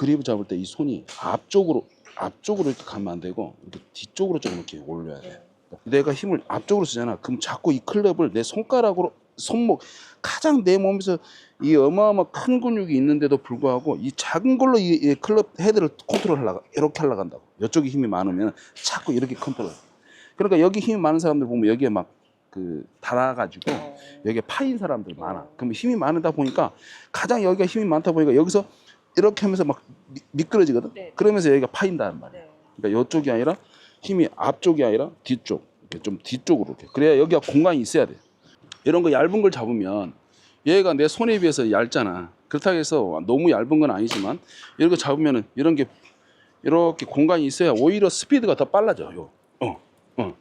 그립을 잡을 때 이 손이 앞쪽으로 앞쪽으로 이렇게 가면 안 되고 이렇게 뒤쪽으로 좀 이렇게 올려야 돼. 내가 힘을 앞쪽으로 쓰잖아. 그럼 자꾸 이 클럽을 내 손가락으로 손목 가장 내 몸에서 이 어마어마 큰 근육이 있는데도 불구하고 이 작은 걸로 이, 이 클럽 헤드를 컨트롤하려고 이렇게 하려고 한다고. 이쪽에 힘이 많으면 자꾸 이렇게 컨트롤. 그러니까 여기 힘이 많은 사람들 보면 여기에 막 그 달아가지고 여기에 파인 사람들 많아. 그러면 힘이 많다 보니까 가장 여기가 힘이 많다 보니까 여기서 이렇게 하면서 막 미, 미끄러지거든. 네. 그러면서 여기가 파인다는 말이야. 네. 그러니까 이쪽이 아니라 힘이 앞쪽이 아니라 뒤쪽. 이렇게 좀 뒤쪽으로 이렇게. 그래야 여기가 공간이 있어야 돼. 이런 거 얇은 걸 잡으면 얘가 내 손에 비해서 얇잖아. 그렇다고 해서 너무 얇은 건 아니지만 이런 거 잡으면은 이런 게 이렇게 공간이 있어야 오히려 스피드가 더 빨라져. 요. 어. 어.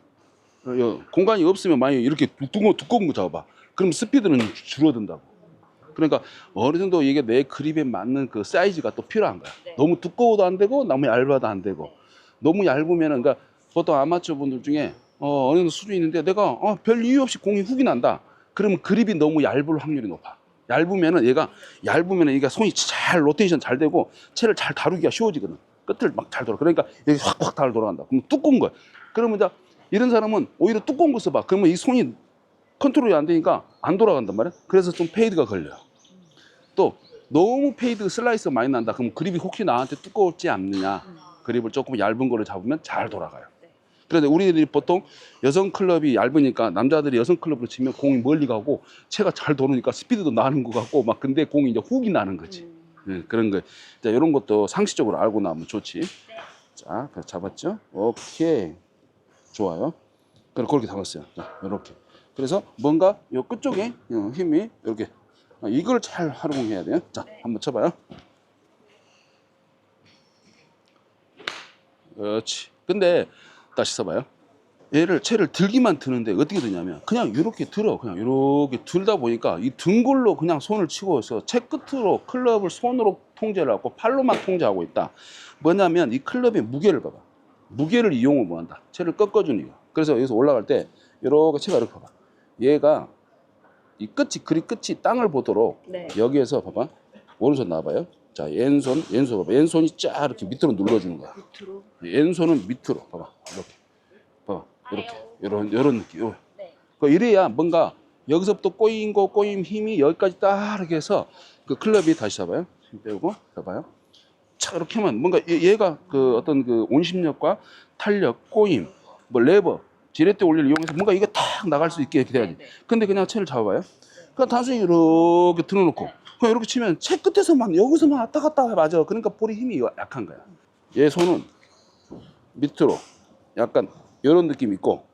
요 공간이 없으면 만약에 이렇게 두꺼운, 두꺼운 거 잡아봐. 그럼 스피드는 줄어든다고. 그러니까 어느 정도 이게 내 그립에 맞는 그 사이즈가 또 필요한 거야. 네. 너무 두꺼워도 안 되고 너무 얇아도 안 되고 네. 너무 얇으면은 그러니까 보통 아마추어 분들 중에 어, 어느 정도 수준이 있는데 내가 어, 별 이유 없이 공이 훅이 난다. 그러면 그립이 너무 얇을 확률이 높아. 얇으면은 얘가 얇으면은 얘가 손이 잘 로테이션 잘 되고 채를 잘 다루기가 쉬워지거든. 끝을 막 잘 돌아. 그러니까 여기 확확 잘 돌아간다. 그럼 두꺼운 거야. 그러면 이제 이런 사람은 오히려 두꺼운 거 써봐. 그러면 이 손이 컨트롤이 안 되니까 안 돌아간단 말이야. 그래서 좀 페이드가 걸려요. 또 너무 페이드 슬라이스가 많이 난다. 그럼 그립이 혹시 나한테 두꺼울지 않느냐. 그립을 조금 얇은 거를 잡으면 잘 돌아가요. 네. 그런데 우리들이 보통 여성 클럽이 얇으니까 남자들이 여성 클럽으로 치면 공이 멀리 가고 채가 잘 도니까 스피드도 나는 것 같고 막 근데 공이 이제 훅이 나는 거지. 음. 예, 그런 거. 자, 이런 것도 상식적으로 알고 나면 좋지. 자, 잡았죠? 오케이. 좋아요. 그럼 그렇게 잡았어요. 자, 이렇게. 그래서 뭔가 요 끝쪽에 어, 힘이 이렇게 아, 이걸 잘 활용해야 돼요. 자, 한번 쳐봐요. 그렇지. 근데 다시 써봐요. 얘를 채를 들기만 드는데 어떻게 되냐면 그냥 이렇게 들어 그냥 이렇게 들다 보니까 이 등골로 그냥 손을 치고 있어 채 끝으로 클럽을 손으로 통제를 하고 팔로만 통제하고 있다 뭐냐면 이 클럽의 무게를 봐봐 무게를 이용을 뭐 한다 채를 꺾어주는 이거 그래서 여기서 올라갈 때 이렇게 채가 이렇게 봐봐 얘가 이 끝이 그리 끝이 땅을 보도록 네. 여기에서 봐봐. 오른손 나와봐요. 자 왼손 왼손 봐봐. 왼손이 쫙 이렇게 밑으로 눌러주는 거야. 밑으로. 왼손은 밑으로. 봐봐. 이렇게. 봐봐. 이렇게. 이런 이런 느낌. 요. 네. 그 이래야 뭔가 여기서부터 꼬인 거 꼬임 힘이 여기까지 딱 이렇게 해서 그 클럽이 다시 잡아요. 힘 빼고 잡아요. 차 이렇게 하면 뭔가 얘- 얘가 그 어떤 그 온심력과 탄력 꼬임 뭐 레버 지렛대 원리를 이용해서 뭔가 이게 탁 나갈 수 있게 이렇게 돼야지 네, 네. 근데 그냥 채를 잡아봐요 그냥 단순히 이렇게 들어놓고 네. 그냥 이렇게 치면 채 끝에서만 여기서만 왔다 갔다 맞아 그러니까 볼이 힘이 약한 거야 얘 손은 밑으로 약간 이런 느낌 있고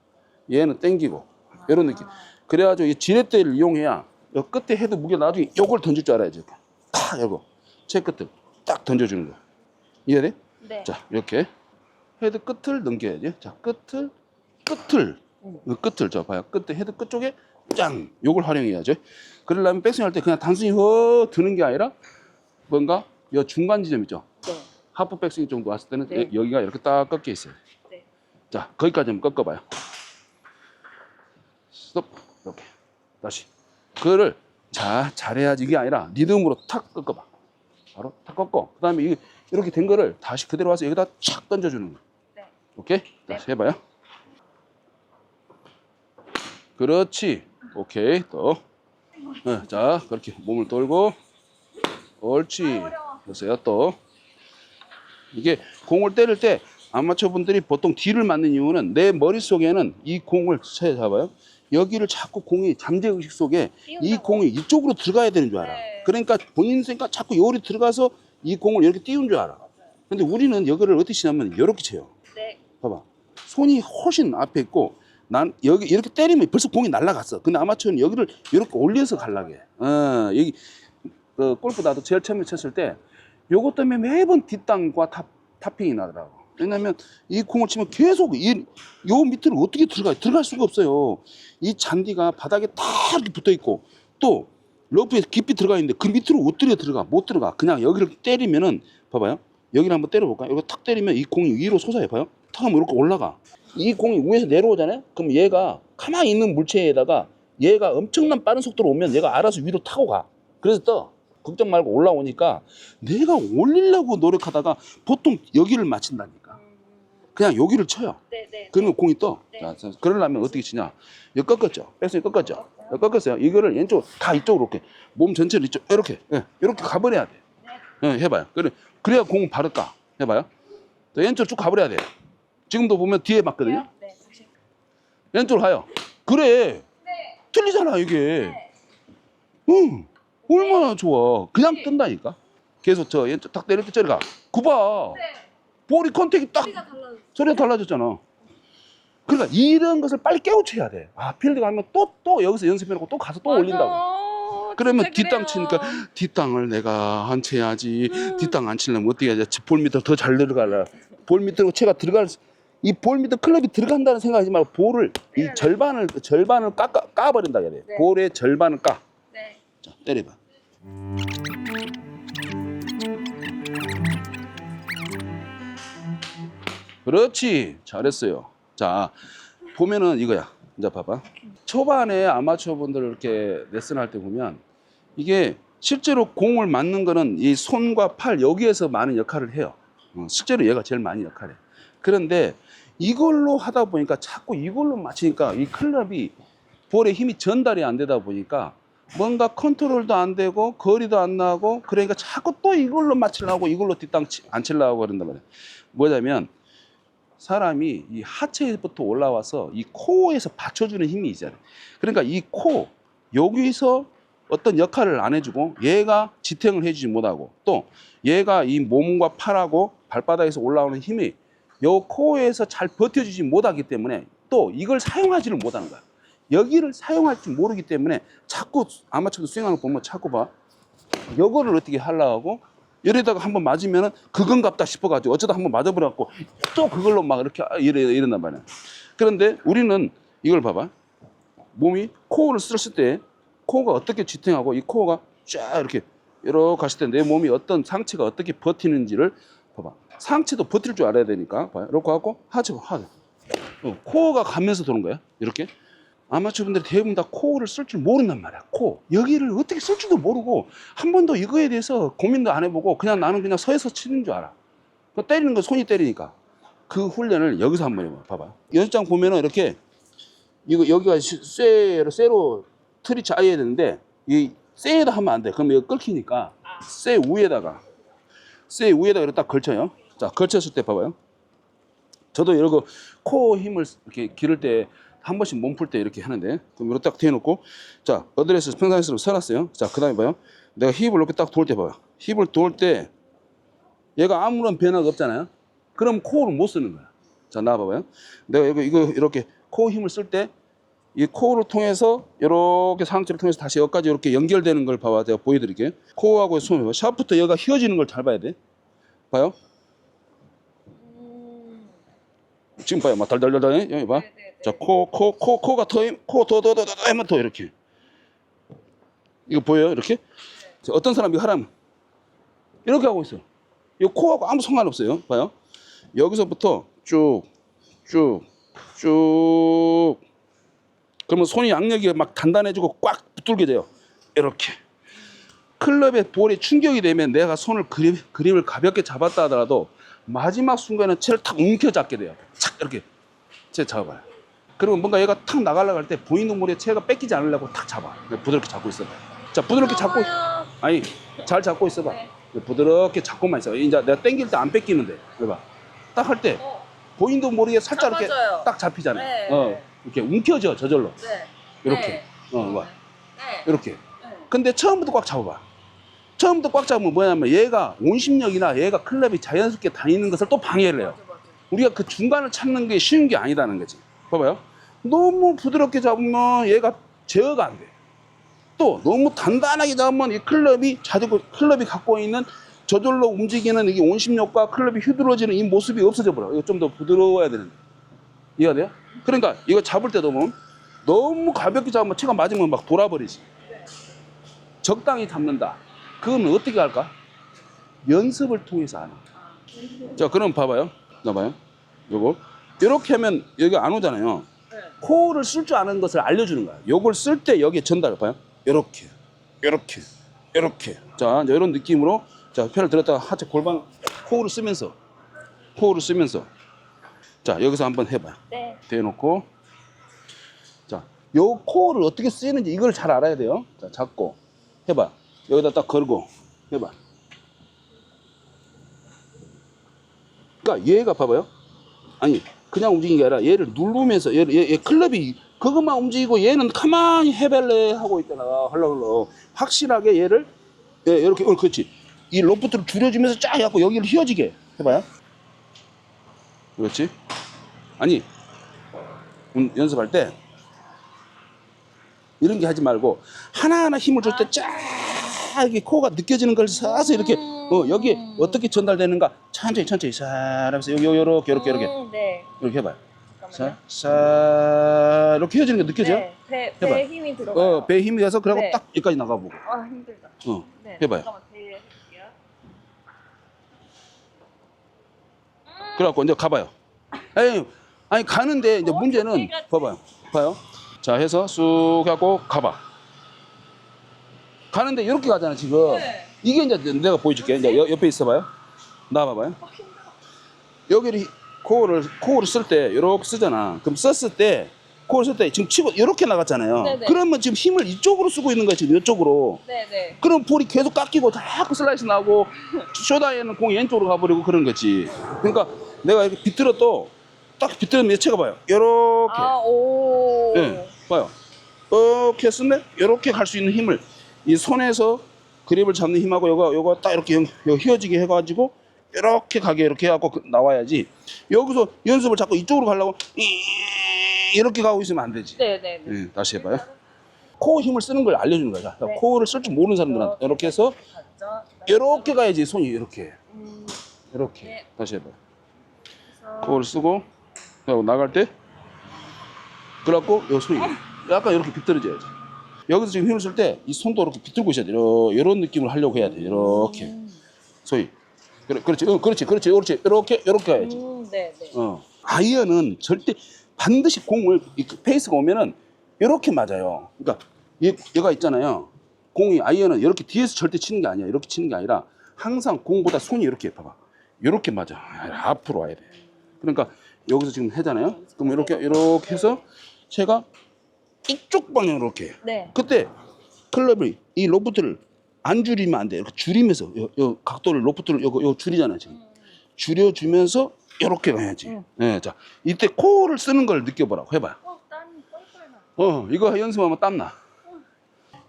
얘는 땡기고 이런 느낌 그래가지고 이 지렛대를 이용해야 요 끝에 해도 무게 나중에 요걸 던질 줄 알아야지 탁 요거 채 끝을 딱 던져주는 거야 이해돼? 네. 자 이렇게 헤드 끝을 넘겨야지 자 끝을 끝을 음. 그 끝을 자 봐요. 끝에 헤드 끝 쪽에 짱! 요걸 활용해야죠. 그러려면 백스윙 할 때 그냥 단순히 허 드는 게 아니라 뭔가 요 중간 지점 있죠? 네. 하프 백스윙 정도 왔을 때는 네. 여- 여기가 이렇게 딱 꺾여 있어요. 네. 자 거기까지 한번 꺾어봐요. 스톱! 이렇게. 다시. 그거를 자 잘해야지. 이게 아니라 리듬으로 탁 꺾어봐. 바로 탁 꺾어. 그 다음에 이 이렇게 된 거를 다시 그대로 와서 여기다 착 던져주는 거야 네. 오케이? 네. 다시 해봐요 그렇지. 오케이 또. 네, 자 그렇게 몸을 돌고. 옳지. 됐어요 또. 이게 공을 때릴 때 아마추어 분들이 보통 뒤를 맞는 이유는 내 머릿속에는 이 공을 채 잡아요. 여기를 자꾸 공이 잠재의식 속에 이. 공이 이쪽으로 들어가야 되는 줄 알아. 네. 그러니까 본인 생각 자꾸 요리 들어가서 이 공을 이렇게 띄운 줄 알아. 근데 우리는 여기를 어떻게 치냐면 이렇게 쳐요? 네. 봐봐. 손이 훨씬 앞에 있고 난 여기 이렇게 때리면 벌써 공이 날아갔어. 근데 아마추어는 여기를 이렇게 올려서 갈라게. 어, 여기 그 골프 나도 제일 처음에 쳤을 때 요것 때문에 매번 뒷땅과 탑, 탑핑이 나더라고. 왜냐면 이 공을 치면 계속 이, 요 밑으로 어떻게 들어가? 들어갈 수가 없어요. 이 잔디가 바닥에 다 이렇게 붙어 있고 또 러프에 깊이 들어가 있는데 그 밑으로 어떻게 들어가? 못 들어가. 그냥 여기를 때리면은 봐봐요. 여기를 한번 때려볼까? 이거 탁 때리면 이 공이 위로 솟아요. 봐요. 탁 하면 이렇게 올라가. 이 공이 위에서 내려오잖아요. 그럼 얘가 가만히 있는 물체에다가 얘가 엄청난 빠른 속도로 오면 얘가 알아서 위로 타고 가. 그래서 떠. 걱정 말고 올라오니까 내가 올리려고 노력하다가 보통 여기를 맞춘다니까. 그냥 여기를 쳐요. 네 네. 그러면 공이 떠. 네. 자, 자, 그러려면 어떻게 치냐? 여기 꺾었죠. 백스윙 꺾었죠. 여기 꺾었어요. 이거를 왼쪽 다 이쪽으로 이렇게 몸 전체를 이쪽 이렇게 예, 이렇게 가버려야 돼. 예, 해봐요. 그래 그래야 공은 바로 까. 해봐요. 또 왼쪽 쭉 가버려야 돼. 지금도 보면 뒤에 맞거든요. 네. 다시. 왼쪽으로 가요. 그래. 네. 틀리잖아 이게. 네. 응. 얼마나 좋아. 그냥 뜬다니까. 계속 저 왼쪽 딱 때릴 때 저리 가. 구봐. 네. 볼이 컨택이 딱 소리가 달라졌어. 소리가 달라졌잖아. 그러니까 이런 것을 빨리 깨우쳐야 돼. 아 필드 가면 또 또 여기서 연습해놓고 또 가서 또 올린다고. 맞아. 그러면 진짜 뒷땅 그래요. 치니까 뒷땅을 내가 안 쳐야지. 뒷땅 안 치려면 어떻게 해야지? 볼 밑으로 더 잘 들어가라. 볼 밑으로 채가 들어갈 수- 이 볼 밑으로 클럽이 들어간다는 생각하지 말고 볼을 이 절반을 절반을 까 까버린다 돼. 네. 볼의 절반을 까. 네. 자, 때려봐. 그렇지. 잘했어요. 자, 보면은 이거야. 이제 봐봐. 초반에 아마추어 분들 이렇게 레슨 할 때 보면 이게 실제로 공을 맞는 거는 이 손과 팔 여기에서 많은 역할을 해요. 어, 실제로 얘가 제일 많이 역할해. 그런데 이걸로 하다 보니까 자꾸 이걸로 맞히니까 이 클럽이 볼에 힘이 전달이 안 되다 보니까 뭔가 컨트롤도 안 되고 거리도 안 나고 그러니까 자꾸 또 이걸로 맞추려고 이걸로 뒷땅 치- 안 치려고 그런단 말이야. 뭐냐면 사람이 이 하체부터 올라와서 이 코어에서 받쳐주는 힘이 있잖아요. 그러니까 이 코 여기서 어떤 역할을 안 해주고 얘가 지탱을 해주지 못하고 또 얘가 이 몸과 팔하고 발바닥에서 올라오는 힘이 요 코어에서 잘 버텨주지 못하기 때문에 또 이걸 사용하지를 못하는 거야. 여기를 사용할 줄 모르기 때문에 자꾸 아마추어도 스윙하는 거 보면 자꾸 봐. 요거를 어떻게 하려고 이러다가 한번 맞으면은 그건갑다 싶어가지고 어쩌다 한번 맞아버려갖고 또 그걸로 막 이렇게 이래, 이런단 말이야. 그런데 우리는 이걸 봐봐. 몸이 코어를 쓸때 코어가 어떻게 지탱하고 이 코어가 쫙 이렇게 이렇게 갔을 때 내 몸이 어떤 상체가 어떻게 버티는지를 봐봐. 상체도 버틸 줄 알아야 되니까 봐요. 이렇게 하고 하죠. 하죠. 어, 코어가 가면서 도는 거야. 이렇게. 아마추어 분들이 대부분 다 코어를 쓸 줄 모른단 말이야. 코. 여기를 어떻게 쓸 줄도 모르고 한 번도 이거에 대해서 고민도 안 해보고 그냥 나는 그냥 서에서 치는 줄 알아. 그 때리는 거 손이 때리니까. 그 훈련을 여기서 한번 해봐. 봐봐. 연습장 보면은 이렇게 이거 여기가 시- 쇠로 쇠로 틀이 짜야 되는데 이 쇠에다 하면 안 돼. 그럼 이거 끓기니까 쇠 위에다가 쇠 위에다가 이렇게 딱 걸쳐요. 자, 걸쳤을 때 봐봐요. 저도 이러고 코 힘을 이렇게 기를 때 한 번씩 몸 풀 때 이렇게 하는데 그럼 이렇게 딱 대놓고 자 어드레스 평상시로 서놨어요. 자 그 다음에 봐요. 내가 힙을 이렇게 딱 돌 때 봐요. 힙을 돌 때 얘가 아무런 변화가 없잖아요. 그럼 코어를 못 쓰는 거야. 자 나와봐요. 내가 이거 이거 이렇게 코어 힘을 쓸 때 이 코어를 통해서 이렇게 상체를 통해서 다시 여기까지 이렇게 연결되는 걸 봐봐. 제가 보여드릴게요. 코어하고 손 봐봐. 샤프트 얘가 휘어지는 걸 잘 봐야 돼. 봐요. 음. 지금 봐요. 막 달달달달 여기 봐. 네네네. 자, 코, 코, 코, 코가 더, 힘- 코, 더, 더, 더, 더, 더, 하면 더, 이렇게. 이거 보여요? 이렇게? 자, 어떤 사람이 하라면, 이렇게 하고 있어요. 이 코하고 아무 상관없어요. 봐요. 여기서부터 쭉, 쭉, 쭉. 그러면 손이 양력이 막 단단해지고 꽉 붙들게 돼요. 이렇게. 클럽에 볼이 충격이 되면 내가 손을 그립, 그립을 가볍게 잡았다 하더라도 마지막 순간에 채를 탁 움켜잡게 돼요. 착 이렇게 채 잡아봐요. 그리고 뭔가 얘가 탁 나가려고 할 때 보이는 물에 채가 뺏기지 않으려고 탁 잡아. 부드럽게 잡고 있어. 자, 부드럽게 잡고. 아니, 잘 잡고 있어봐. 네. 부드럽게 잡고만 있어. 이제 내가 당길 때 안 뺏기는데. 봐봐. 딱 할때 어. 보인도 모르게 살짝 이렇게. 딱 잡히잖아. 네. 어, 이렇게 움켜져, 저절로. 네. 이렇게. 네. 어, 봐. 네. 이렇게. 네. 근데 처음부터 꽉 잡아봐. 처음부터 꽉 잡으면 뭐냐면 얘가 온심력이나 얘가 클럽이 자연스럽게 다니는 것을 또 방해를 해요. 맞아 맞아. 우리가 그 중간을 찾는 게 쉬운 게 아니다는 거지. 봐봐요. 너무 부드럽게 잡으면 얘가 제어가 안 돼. 또 너무 단단하게 잡으면 이 클럽이 자주 클럽이 갖고 있는 저절로 움직이는 이게 온심력과 클럽이 휘두러지는 이 모습이 없어져 버려. 이거 좀 더 부드러워야 되는데. 이해가 돼요? 그러니까 이거 잡을 때도 보면 너무 가볍게 잡으면 채가 맞으면 막 돌아버리지. 적당히 잡는다. 그건 어떻게 할까? 연습을 통해서 하는 거야. 자, 그럼 봐봐요. 나봐요. 요거. 이렇게 하면 여기 안 오잖아요. 네. 코어를 쓸 줄 아는 것을 알려주는 거야. 요걸 쓸 때 여기에 전달을 봐요. 요렇게, 요렇게, 이렇게. 자, 이런 느낌으로 자, 편을 들었다가 하체 골반 코어를 쓰면서 코어를 쓰면서 자, 여기서 한번 해 봐요. 네. 대놓고. 자, 요 코어를 어떻게 쓰이는지 이걸 잘 알아야 돼요. 자, 잡고. 해 봐. 여기다 딱 걸고. 해 봐. 그러니까 얘가 봐봐요. 아니 그냥 움직이는 게 아니라 얘를 누르면서 얘, 얘, 얘 클럽이 그것만 움직이고 얘는 가만히 해벨레 하고 있잖아. 헐렁헐렁 확실하게 얘를 예, 이렇게 어, 그렇지. 이 로프트를 줄여주면서 쫙 해갖고 여기를 휘어지게. 해봐요. 그렇지? 아니 음, 연습할 때 이런 게 하지 말고 하나하나 힘을 줄 때 쫙 이렇게 코가 느껴지는 걸 사서 이렇게 어, 여기 어떻게 전달되는가 천천히 천천히 싹 하면서 여기 요렇게 요렇게 요렇게 음, 네. 이렇게 해봐요. 자, 자 이렇게 휘어지는 게 느껴져요? 네. 배, 해봐. 배에 힘이 들어가요. 어, 배에 힘이 가서 그러고 네. 딱 여기까지 나가보고 아, 힘들다. 어, 네. 해봐요. 잠깐만, 배에 해볼게요. 그래갖고 이제 가봐요. 에이, 아니 가는데 이제 어, 문제는. 봐봐요. 봐요. 자 해서 쑥 해갖고 가봐. 가는데 이렇게 가잖아 지금. 네. 이게 이제 내가 보여줄게. 이제 여- 옆에 있어봐요. 나와봐봐요. 아, 힘들어. 여기를 코어를 코어를 쓸 때 이렇게 쓰잖아. 그럼 썼을 때 코어를 쓸 때 지금 치고 이렇게 나갔잖아요. 네네. 그러면 지금 힘을 이쪽으로 쓰고 있는 거야 지금 이쪽으로. 네네. 그럼 볼이 계속 깎이고 자꾸 슬라이스 나고 쇼다에는 공이 왼쪽으로 가버리고 그런 거지. 그러니까 내가 이렇게 비틀어도 딱 비틀면 예체가 봐요. 요렇게. 아, 오. 예, 봐요. 이렇게 했으면 이렇게 갈 수 있는 힘을 이 손에서 그립을 잡는 힘하고 요거 요거 딱 이렇게 연- 요 휘어지게 해가지고 이렇게 가게 이렇게 해갖고 그- 나와야지. 여기서 연습을 자꾸 이쪽으로 가려고 이- 이렇게 가고 있으면 안 되지. 네네네. 예, 다시 해봐요. 코어 힘을 쓰는 걸 알려주는 거야. 자, 네. 코어를 쓸 줄 모르는 사람들한테 이렇게 해서. 이렇게 가야지 손이 이렇게 음, 이렇게 네. 다시 해봐요. 그래서 코어를 쓰고 그리고 나갈 때 그래갖고 요 손이 약간 이렇게 비틀어져야지. 여기서 지금 힘을 쓸 때 이 손도 이렇게 비틀고 있어야 돼. 이런 느낌을 하려고 해야 돼. 이렇게 음, 소위. 그래, 그렇지, 어, 그렇지, 그렇지, 그렇지. 이렇게 이렇게 가야지. 음, 네 네. 어. 아이언은 절대 반드시 공을 이 페이스가 오면은 이렇게 맞아요. 그러니까 얘, 얘가 있잖아요. 공이 아이언은 이렇게 뒤에서 절대 치는 게 아니야. 이렇게 치는 게 아니라 항상 공보다 손이 이렇게 봐봐. 이렇게 맞아. 아, 앞으로 와야 돼. 그러니까 여기서 지금 해잖아요. 그럼 이렇게 이렇게 해서 제가 이쪽 방향으로 이렇게. 네. 그때 클럽이 이 로프트를 안 줄이면 안 돼. 이렇게 줄이면서 요, 요 각도를 로프트를 요, 요 줄이잖아요 지금. 줄여 주면서 이렇게 가야지. 응. 예, 자 이때 코어를 쓰는 걸 느껴보라고 해봐요. 어, 땀이 뻘뻘 나. 어, 이거 연습하면 땀나.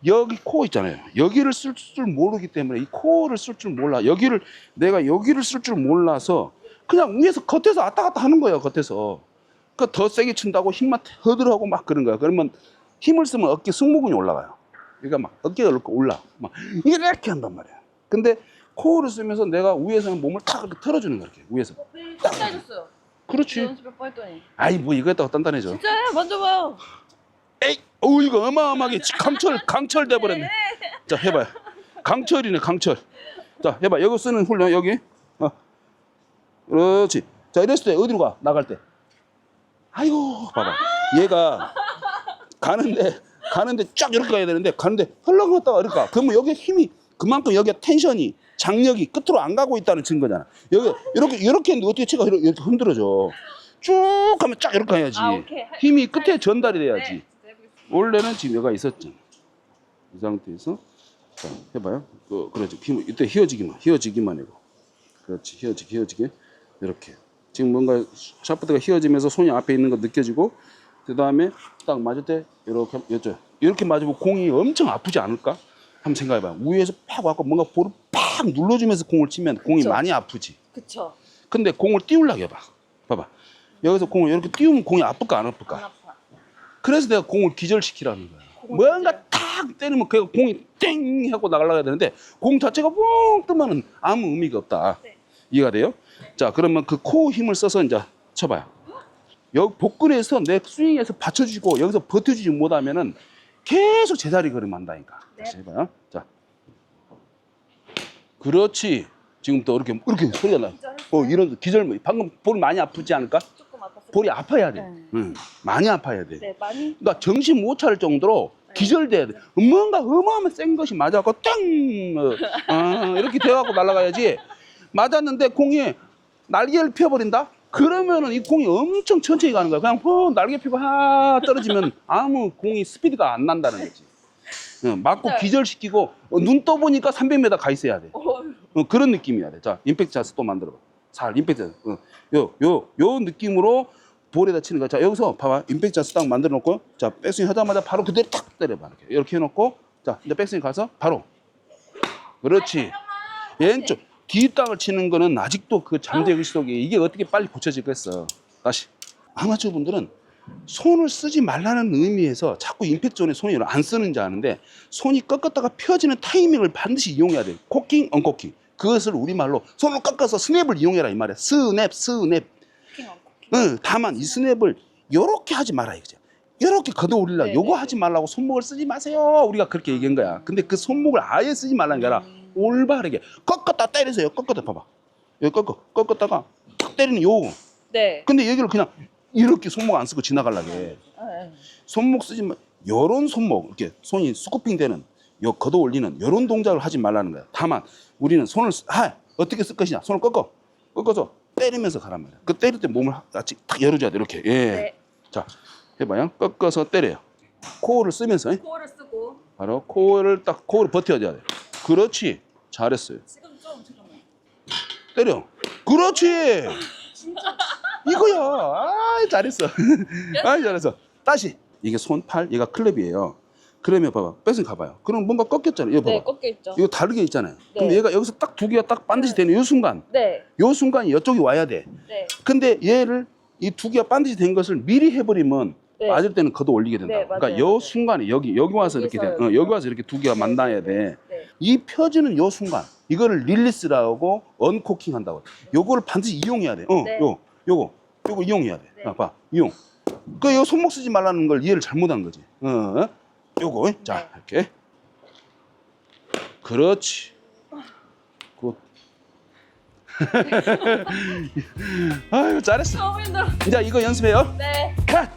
여기 코어 있잖아요. 여기를 쓸 줄 모르기 때문에 이 코어를 쓸 줄 몰라. 여기를 내가 여기를 쓸 줄 몰라서 그냥 위에서 겉에서 왔다 갔다 하는 거예요. 겉에서. 그러니까 더 세게 친다고 힘만 허들하고 막 그런 거야. 그러면 힘을 쓰면 어깨 승모근이 올라가요. 그러니까 막 어깨가 이렇게 올라. 막 이렇게 한단 말이야. 근데 코어를 쓰면서 내가 위에서는 몸을 탁 이렇게 틀어주는 거야. 이렇게 위에서. 어, 배 진짜 해줬어요. 그렇지. 연습 몇 번 했더니. 아이 뭐 이거 했다고 단단해져. 진짜요? 만져봐요. 에이, 어 이거 어마어마하게 강철 강철 돼버렸네. 자 해봐요. 강철이네 강철. 자 해봐. 여기 쓰는 훈련 여기. 어. 그렇지. 자 이랬을 때 어디로 가? 나갈 때. 아이고 봐봐. 얘가 가는데 가는데 쫙 이렇게 가야 되는데 가는데 흘러갔다가 이렇게 가. 그러면 여기 힘이 그만큼 여기가 텐션이 장력이 끝으로 안 가고 있다는 증거잖아. 여기 이렇게 이렇게 했는데 어떻게 체가 이렇게, 이렇게 흔들어져. 쭉 하면 쫙 이렇게 가야지. 아, 힘이 끝에 전달이 돼야지. 네. 원래는 지금 여가 있었잖아. 이 상태에서 자 해봐요. 그 그렇지. 힘 이때 휘어지기만 휘어지기만 해고. 그렇지. 휘어지기 휘어지기 이렇게. 지금 뭔가 샤프트가 휘어지면서 손이 앞에 있는 거 느껴지고 그 다음에 딱 맞을 때 이렇게 여쭤 이렇게 맞으면 공이 엄청 아프지 않을까? 한번 생각해봐. 위에서 팍 와서 뭔가 볼을 팍 눌러주면서 공을 치면 공이 그쵸. 많이 아프지. 그쵸. 근데 공을 띄우려고 해봐. 봐봐. 여기서 공을 이렇게 띄우면 공이 아플까 안 아플까? 안 아파. 그래서 내가 공을 기절시키라는 거야. 뭔가. 탁 때리면 그 공이 땡 하고 나가려야 되는데 공 자체가 뻥 뜨면은 아무 의미가 없다. 네. 이해가 돼요? 자, 그러면 그 코 힘을 써서 이제 쳐봐요. 여기 복근에서 내 스윙에서 받쳐주고 여기서 버텨주지 못하면은 계속 제자리 걸음한다니까. 네. 다시 해봐요. 자, 그렇지. 지금 또 이렇게 이렇게 소리가 나. 기절했어요? 어, 이런 기절 방금 볼 많이 아프지 않을까? 조금 아팠어요. 볼이 아파야 돼. 네. 응. 많이 아파야 돼. 네, 많이. 그러니까 정신 못 차릴 정도로 기절돼야 돼. 뭔가 어마어마한 센 것이 맞아갖고 땅 어, 어, 이렇게 되어갖고 날아가야지. 맞았는데 공이 날개를 펴버린다. 그러면은 이 공이 엄청 천천히 가는 거야. 그냥 어, 날개 펴고 하 떨어지면 아무 공이 스피드가 안 난다는 거지. 어, 맞고 네. 기절시키고 어, 눈 떠보니까 300m 가 있어야 돼. 어, 그런 느낌이야 돼. 자, 임팩트 자세 또 만들어봐. 살, 임팩트. 어, 요, 요, 요 느낌으로 볼에다 치는 거야. 자, 여기서 봐봐. 임팩트 자세 딱 만들어 놓고, 자, 백스윙 하자마자 바로 그대로 탁 때려봐. 이렇게. 이렇게 해놓고, 자, 이제 백스윙 가서 바로. 그렇지. 왼쪽. 뒷땅을 치는 거는 아직도 그 잠재 의식 속에 이게 어떻게 빨리 고쳐지겠어. 다시. 아마추어 분들은 손을 쓰지 말라는 의미에서 자꾸 임팩트 존에 손이 안 쓰는지 아는데 손이 꺾었다가 펴지는 타이밍을 반드시 이용해야 돼. 코킹, 언코킹. 그것을 우리말로 손을 꺾어서 스냅을 이용해라 이 말이야. 스냅, 스냅. 응, 다만 이 스냅을 요렇게 하지 말아 이거죠. 요렇게 걷어 올리려. 네, 요거 네, 하지 말라고 손목을 쓰지 마세요. 우리가 그렇게 얘기한 거야. 근데 그 손목을 아예 쓰지 말라는 게 아니라 음. 올바르게 꺾었다 때리세요. 꺾었다 봐봐. 여기 꺾어. 꺾었다가 탁 때리는 요거. 네. 근데 여기를 그냥 이렇게 손목 안 쓰고 지나가려게. 네. 손목 쓰지 마. 요런 손목 이렇게 손이 스쿠핑 되는 요 걷어 올리는 요런 동작을 하지 말라는 거야. 다만 우리는 손을 쓰- 아 어떻게 쓸 것이냐. 손을 꺾어. 꺾어서 때리면서 가란 말이야. 그 때릴 때 몸을 같이 탁 열어줘야 돼. 이렇게. 예. 네. 자, 해봐요. 꺾어서 때려요. 코어를 쓰면서 예? 코어를 쓰고 바로 코어를 딱 코어를 버텨줘야 돼. 그렇지. 잘했어요. 지금 좀 잠깐만. 때려. 그렇지. 이거야. 아, 잘했어. 아, 잘했어. 다시. 이게 손, 팔, 얘가 클럽이에요. 그러면 봐봐. 뺏은 가봐요. 그럼 뭔가 꺾였잖아요. 이거 봐봐. 네, 꺾여 있죠. 이거 다르게 있잖아요. 그럼 네. 얘가 여기서 딱 두 개가 딱 반드시 되는 이 순간, 네. 이 순간이 이쪽이 와야 돼. 네. 근데 얘를 이 두 개가 반드시 된 것을 미리 해버리면 네. 맞을 때는 걷어 올리게 된다고. 네, 맞아요. 그러니까 요. 순간에 여기 여기 와서 이렇게 돼. 어, 여기 와서 이렇게 두 개가 만나야 돼. 네. 이 펴지는 요 순간 이거를 릴리스라고 언코킹 한다고. 요거를 반드시 이용해야 돼. 어, 네. 요 요거 요거 이용해야 돼. 네. 아, 봐 이용. 그 요 손목 쓰지 말라는 걸 이해를 잘못한 거지. 어, 요거 자 네. 이렇게. 그렇지. 굿. 아유 잘했어. 너무 힘들어. 이제 이거 연습해요. 네. 컷.